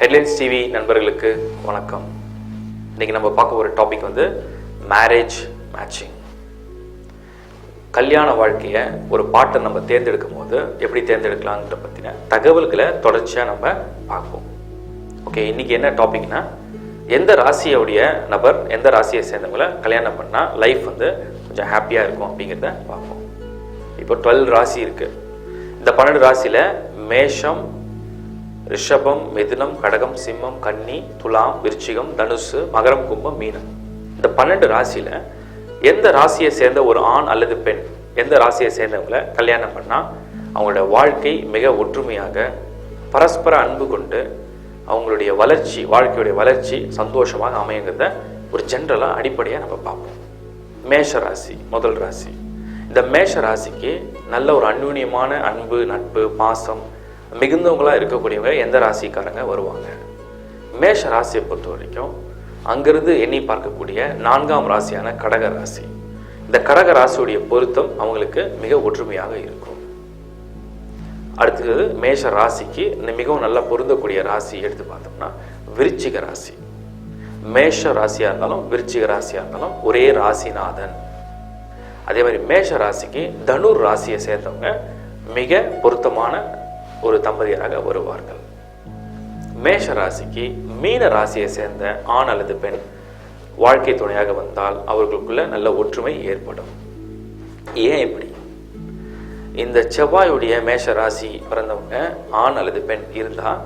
Headlines TV நண்பர்களுக்கு வணக்கம். இன்றைக்கி நம்ம பார்க்க ஒரு டாபிக் வந்து மேரேஜ் மேட்சிங் கல்யாண வாழ்க்கையை ஒரு பாட்டை நம்ம தேர்ந்தெடுக்கும் போது எப்படி தேர்ந்தெடுக்கலாங்கிற பற்றின தகவல்களை தொடர்ச்சியாக நம்ம பார்ப்போம். ஓகே இன்றைக்கி என்ன டாபிக்னா எந்த ராசியோடைய நபர் எந்த ராசியை சேர்ந்தவங்களை கல்யாணம் பண்ணால் லைஃப் வந்து கொஞ்சம் ஹாப்பியாக இருக்கும் அப்படிங்கிறத பார்ப்போம். இப்போ டுவெல் ராசி இருக்குது இந்த பன்னெண்டு ராசியில் மேஷம் ரிஷபம் மிதுனம் கடகம் சிம்மம் கன்னி துலாம் விருச்சிகம் தனுசு மகரம் கும்பம் மீனம். இந்த பன்னெண்டு ராசியில் எந்த ராசியை சேர்ந்த ஒரு ஆண் அல்லது பெண் எந்த ராசியை சேர்ந்தவங்களை கல்யாணம் பண்ணால் அவங்களோட வாழ்க்கை மிக ஒற்றுமையாக பரஸ்பர அன்பு கொண்டு அவங்களுடைய வளர்ச்சி வாழ்க்கையுடைய வளர்ச்சி சந்தோஷமாக அமையுங்கிறத ஒரு ஜென்ரலாக அடிப்படையாக நம்ம பார்ப்போம். மேஷ ராசி முதல் ராசி. இந்த மேஷ ராசிக்கு நல்ல ஒரு அந்யூன்யமான அன்பு நட்பு பாசம் மிகுந்தவங்களாக இருக்கக்கூடியவங்க எந்த ராசிக்காரங்க வருவாங்க? மேஷ ராசியை பொறுத்த வரைக்கும் அங்கிருந்து எண்ணி பார்க்கக்கூடிய நான்காம் ராசியான கடக ராசி. இந்த கடக ராசியுடைய பொருத்தம் அவங்களுக்கு மிக ஒற்றுமையாக இருக்கும். அடுத்தது மேஷ ராசிக்கு மிகவும் நல்லா பொருந்தக்கூடிய ராசி எடுத்து பார்த்தோம்னா விருச்சிக ராசி. மேஷ ராசியாக இருந்தாலும் விருச்சிக ராசியாக இருந்தாலும் ஒரே ராசிநாதன். அதே மாதிரி மேஷ ராசிக்கு தனுர் ராசியை சேர்ந்தவங்க மிக பொருத்தமான ஒரு தம்பதியராக வருவார்கள். மேஷ ராசிக்கு மீன ராசியை சேர்ந்த ஆண் அல்லது பெண் வாழ்க்கை துணையாக வந்தால் அவர்களுக்குள்ள நல்ல ஒற்றுமை ஏற்படும். ஏன் இப்படி? இந்த செவ்வாயுடைய மேஷ ராசி பிறந்தவங்க ஆண் அல்லது பெண் இருந்தால்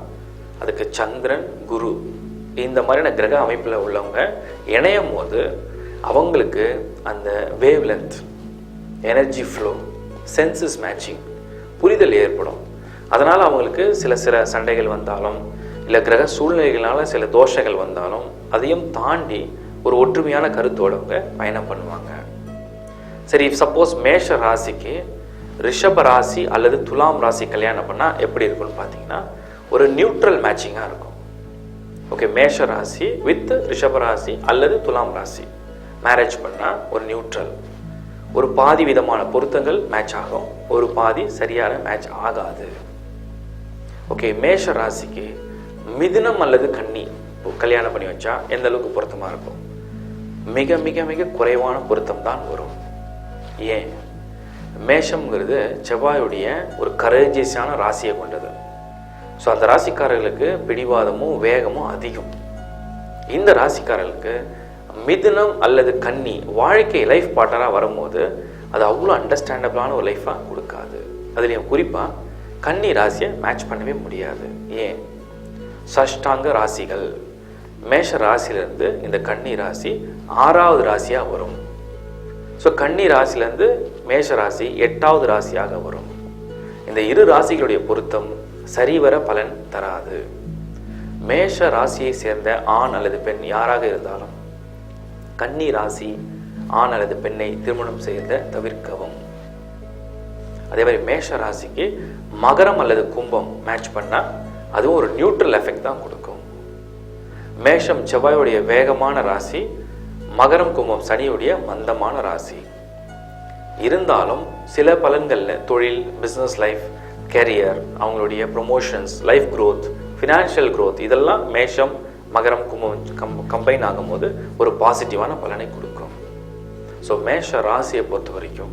அதுக்கு சந்திரன் குரு இந்த மாதிரியான கிரக அமைப்பில் உள்ளவங்க இணையும் போது அவங்களுக்கு அந்த wavelength energy flow senses matching புரிதல் ஏற்படும். அதனால் அவங்களுக்கு சில சில சண்டைகள் வந்தாலும் இல்லை கிரக சூழ்நிலைகளால் சில தோஷங்கள் வந்தாலும் அதையும் தாண்டி ஒரு ஒற்றுமையான கருத்தோடு அவங்க பயணம் பண்ணுவாங்க. சரி சப்போஸ் மேஷ ராசிக்கு ரிஷப ராசி அல்லது துலாம் ராசி கல்யாணம் பண்ணால் எப்படி இருக்கும்னு பார்த்தீங்கன்னா ஒரு நியூட்ரல் மேட்சிங்காக இருக்கும். ஓகே மேஷ ராசி வித் ரிஷப ராசி அல்லது துலாம் ராசி. மேரேஜ் பண்ணால் ஒரு நியூட்ரல் ஒரு பாதி விதமான பொருத்தங்கள் மேட்ச் ஆகும். ஒரு பாதி சரியான மேட்ச் ஆகாது. ஓகே மேஷ ராசிக்கு மிதுனம் அல்லது கன்னி. இப்போ கல்யாணம் பண்ணி வச்சா எந்த அளவுக்கு பொருத்தமாக இருக்கும்? மிக மிக மிக குறைவான பொருத்தம் தான் வரும். ஏன்? மேஷம்ங்கிறது செவ்வாயுடைய ஒரு கரேஜியஸான ராசியை கொண்டது. ஸோ அந்த ராசிக்காரர்களுக்கு பிடிவாதமும் வேகமும் அதிகம். இந்த ராசிக்காரர்களுக்கு மிதுனம் அல்லது கன்னி வாழ்க்கை லைஃப் பார்ட்னராக வரும்போது அது அவ்வளோ அண்டர்ஸ்டாண்டபிளான ஒரு லைஃப்பாக கொடுக்காது. அதுலேயும் குறிப்பாக கன்னி ராசியை மேட்ச் பண்ணவே முடியாது. ஏன்? சஷ்டாங்க ராசிகள். மேஷ ராசியிலேருந்து இந்த கன்னி ராசி ஆறாவது ராசியாக வரும். ஸோ கன்னி ராசிலேருந்து மேஷ ராசி எட்டாவது ராசியாக வரும். இந்த இரு ராசிகளுடைய பொருத்தம் சரிவர பலன் தராது. மேஷ ராசியை சேர்ந்த ஆண் அல்லது பெண் யாராக இருந்தாலும் கன்னி ராசி ஆண் அல்லது பெண்ணை திருமணம் செய்த தவிர்க்கவும். அதே மாதிரி மேஷ ராசிக்கு மகரம் அல்லது கும்பம் மேட்ச் பண்ணால் அதுவும் ஒரு நியூட்ரல் எஃபெக்ட் தான் கொடுக்கும். மேஷம் செவ்வாயுடைய வேகமான ராசி மகரம் கும்பம் சனியுடைய மந்தமான ராசி. இருந்தாலும் சில பலன்களில் தொழில் பிஸ்னஸ் லைஃப் கெரியர் அவங்களுடைய promotions life growth financial growth இதெல்லாம் மேஷம் மகரம் கும்பம் கம் கம்பைன் ஆகும்போது ஒரு பாசிட்டிவான பலனை கொடுக்கும். ஸோ மேஷ ராசியை பொறுத்த வரைக்கும்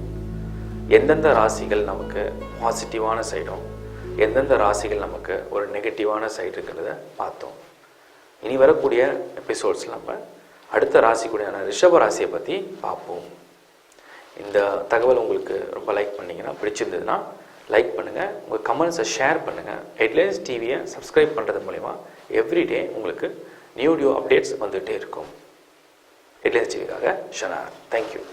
எந்தெந்த ராசிகள் நமக்கு பாசிட்டிவான சைடும் எந்தெந்த ராசிகள் நமக்கு ஒரு நெகட்டிவான சைடு இருக்கிறத பார்த்தோம். இனி வரக்கூடிய எபிசோட்ஸில் நம்ம அடுத்த ராசிக்குடியான ரிஷப ராசியை பற்றி பார்ப்போம். இந்த தகவல் உங்களுக்கு ரொம்ப லைக் பண்ணிங்கன்னா பிடிச்சிருந்ததுன்னா லைக் பண்ணுங்கள் உங்கள் கமெண்ட்ஸை ஷேர் பண்ணுங்கள் ஹெட்லைன்ஸ் டிவியை சப்ஸ்கிரைப் பண்ணுறது மூலிமா எவ்ரிடே உங்களுக்கு நியூ நியூ அப்டேட்ஸ் வந்துகிட்டே இருக்கும். Headlines டிவிக்காக ஷனார் thank you